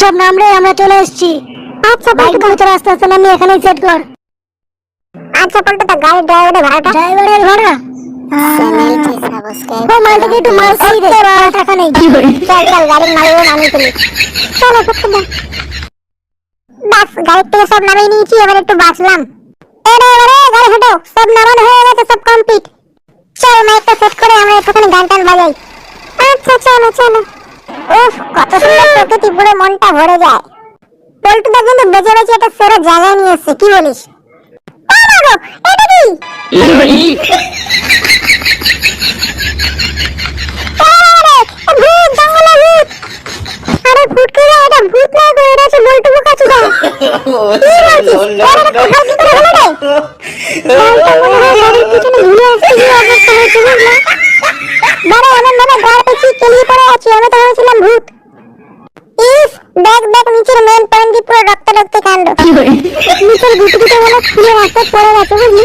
সব নাম রে আমরা চলে এসেছি। আচ্ছা বাইক তো আস্তে আস্তে নামি এখানেই সেট কর। আচ্ছা পল্টু তো গাড়ির ড্রাইভারের ভাড়াটা। ড্রাইভারের ভাড়া? চ্যানেলটি সাবস্ক্রাইব ও মালটাকে একটু মাল খাই দে। টাকা নেই চল চল গাড়ির মালিক নামিয়ে তুলি চলো পল্টু দা বাস গাড়ির থেকে সব নামিয়ে নিয়েছি এবার একটু বাসলাম এরে এবারে গাড়ি হাঁটো সব নামানো হয়ে গেছে সব কমপ্লিট চল মাইকটা সেট করে আমরা একটুখানি গান টান বাজাই। আচ্ছা চলো চলো। উফ কত সুন্দর প্রকৃতি পুরো মনটা ভরে যায়। পল্টুদা কিন্তু বেঁচে বেঁচে একটা সেরা জায়গায় নিয়ে এসছে কি বলিস? এটা কি আরে, ভূত জঙ্গলে ভূত আরে ফুটকে রে এটা ভূত না গো এটা হচ্ছে বল্টু বোকা চুদা কি? বলছিস আরে এটা কোথায় কি করে হলো রে গাড়িটা মনে হয় গাড়ির পিছনে ঝুলে আসছে কি অবস্থা হয়েছে বুঝলা দাঁড়া এমন ভাবে গাড়ি পেছি কেলিয়ে পড়ে আছি আমি তো ভূত। ইস দেখ দেখ নিচের মেন পয়েন্ট দিয়ে পুরো রক্ত রক্ত কাণ্ড। নিচের গুটগুটো গুলো খুলে রাস্তায় পড়ে গেছে বুঝলি?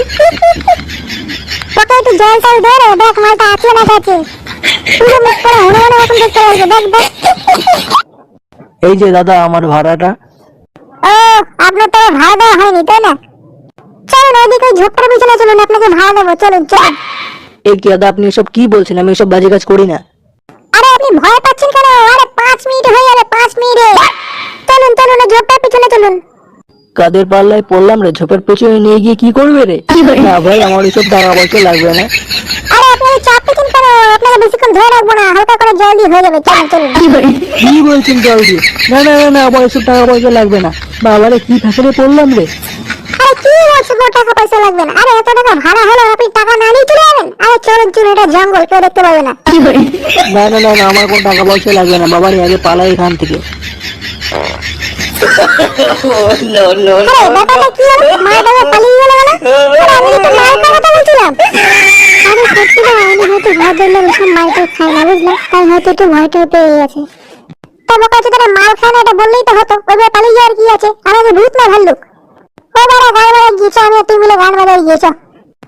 তোকে একটু জল টল দে রে দেখ মালটা আছে না কাছে পুরো মুখ করে হনুমানের মতন দেখতে লাগছে দেখ দেখ। এই যে দাদা আমার ভাড়াটা। ও আপনার তো ভাড়া দেওয়া হয়নি তাই না? চলুন ওইদিকে ওই ঝোপটার পিছনে চলুন আপনাকে ভাড়া দেবো চলুন চলুন। এই কি দাদা আপনি এসব কি বলছেন? আমি এসব বাজে কাজ করি না। আপনি ভয় পাচ্ছেন কেন? আরে পাঁচ মিনিট হয়ে গেলে পাঁচ মিনিটে। চলুন চলুন ওই ঝোপটার পিছনে চলুন। কাদের পাল্লায় পড়লাম রে? ঝোপের পেছনে নিয়ে গিয়ে কি করবে রে? না ভাই আমার এসব টাকা পয়সা লাগবে না। আরে আপনি ওই চাপ পেছেন কেন? আপনাকে বেশিক্ষণ ধরে রাখব না হালকা করে জল দিয়ে হয়ে যাবে। চলুন চলুন। কি বলছেন জলদি না না না না আমার এসব টাকা পয়সা লাগবে না। বাবারে কি ফ্যাশনে পড়লাম রে? আরে কি বলছো গো টাকা পয়সা লাগবে না? আরে এত টাকা ভাড়া হলো আপনি টাকা না নিয়ে চলে চলুন এটা জঙ্গল কেউ দেখতে পাবে না। না না না আমার কোনো টাকা পয়সা লাগবে না বাবারে আগে পালাই এখান থেকে। আরে ব্যাপারটা কি হলো মায়ের টাকা পালিয়ে গেল কেন আরে আমি তো মায়ের কথা বলছিলাম। আরে সত্যি না উনি হয়তো ভয় ধরলে ওসব মাইটা খায় না বুঝলে হয়তো একটু ভয়টা পেয়ে গেছে। তবে কাছে তারা মাল খায় বললেই তো হতো পালিয়ে যাওয়ার কি আছে? আমাকে ভূত না ভাল্লুক। ও বাবা গান বাজায় গিয়েছো আমি আর তুই মিলে গান বাজায় গিয়েছো।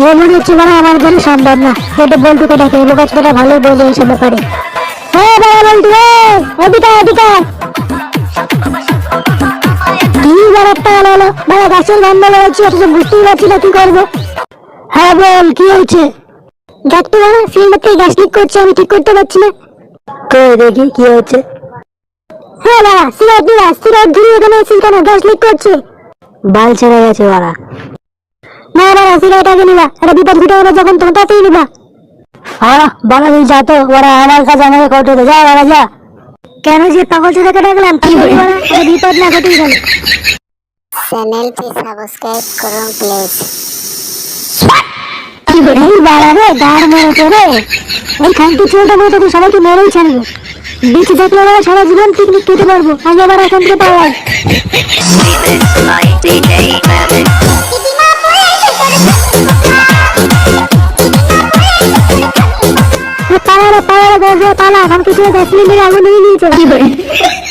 মনে হচ্ছে মানে আমার জন্য সম্ভব না। এটা বল্টুকে ডাকে বলে ব্যাপারে। হ্যাঁ বাবা এদিকে এদিকে কি ব্যাপারটা বাবা গাছের অথচ বুঝতেই পারছি না কি করব। হ্যাঁ বল, কি হয়েছে? দেখতে বাবা সিলিন্ডার থেকে গ্যাস লিক করছে, আমি ঠিক করতে পারছি না। কে দেখি, কি হয়েছে? হ্যাঁ বাবা সিগারেট দিবা সিগারেট ধরিয়ে এখানে গ্যাস লিক করছে। বাল ছেড়ে গেছে ওরা না বাবা সিগারেট নিবা। এটা বিপদ ঘটে গেলে যখন তোমার তাতেই নিবা। হ্যাঁ বাবা তুই যা তো ওরা আমার কাছে আমাকে কটে দে যা ওরা যা। কেন যে পাগল চোদাকে ডাকলাম? কি বলি? বলো? বিপদ না ঘটেই গেল। চ্যানেলটি সাবস্ক্রাইব করুন প্লিজ। এই বাড়াবে দাঁড় মেরেছে রে। এই খানটি চলতে বলতে তুই সবাইকে মেরেই ছাড়বে। বিচ দেখলে আমরা সারা জীবন পিকনিক খেতে পারব। আগে আবার এখান থেকে পাওয়াই পালা রে পালা রে পালা খানটি চলে গ্যাস সিলিন্ডারে আগুন নিয়ে নিয়েছে